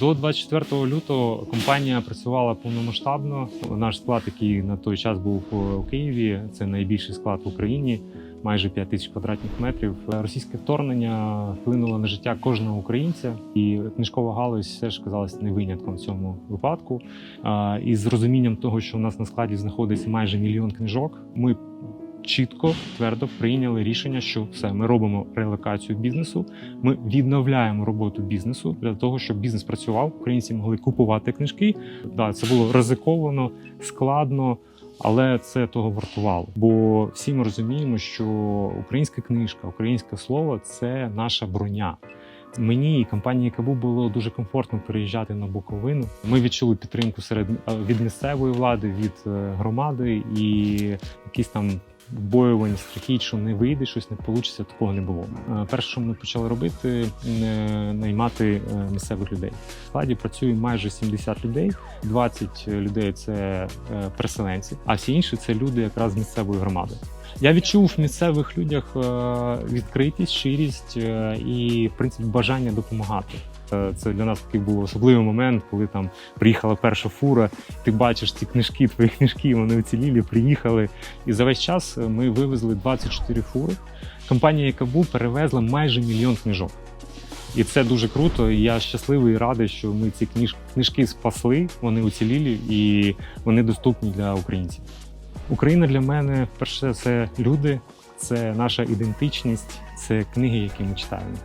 До 24 лютого компанія працювала повномасштабно. Наш склад, який на той час був у Києві, це найбільший склад в Україні, майже 5 тисяч квадратних метрів. Російське вторгнення вплинуло на життя кожного українця, і книжкова галузь все ж казалась не винятком в цьому випадку. І з розумінням того, що у нас на складі знаходиться майже мільйон книжок, ми чітко твердо прийняли рішення, що все ми робимо релокацію бізнесу. Ми відновляємо роботу бізнесу для того, щоб бізнес працював. Українці могли купувати книжки. Да, це було ризиковано, складно. Але це того вартувало, бо всі ми розуміємо, що українська книжка, українське слово це наша броня. Мені і компанії Кабу було дуже комфортно переїжджати на Буковину. Ми відчули підтримку серед е, від місцевої влади, від е, громади і якісь там боювань, страхіть, що не вийде, щось не вийде, такого не було. Е, Перше, що ми почали робити, наймати е, місцевих людей. В складі працює майже 70 людей, 20 людей це е, переселенці, а всі інші це люди якраз з місцевої громади. Я відчув в місцевих людях відкритість, щирість і в принципі бажання допомагати. Це для нас такий був особливий момент, коли там приїхала перша фура. Ти бачиш ці книжки, твої книжки, вони уцілілі, приїхали. І за весь час ми вивезли 24 фури. Компанія Якабу перевезла майже мільйон книжок. І це дуже круто. І я щасливий і радий, що ми ці книж... книжки спасли, вони уцілілі і вони доступні для українців. Україна для мене перше це люди, це наша ідентичність, це книги, які ми читаємо.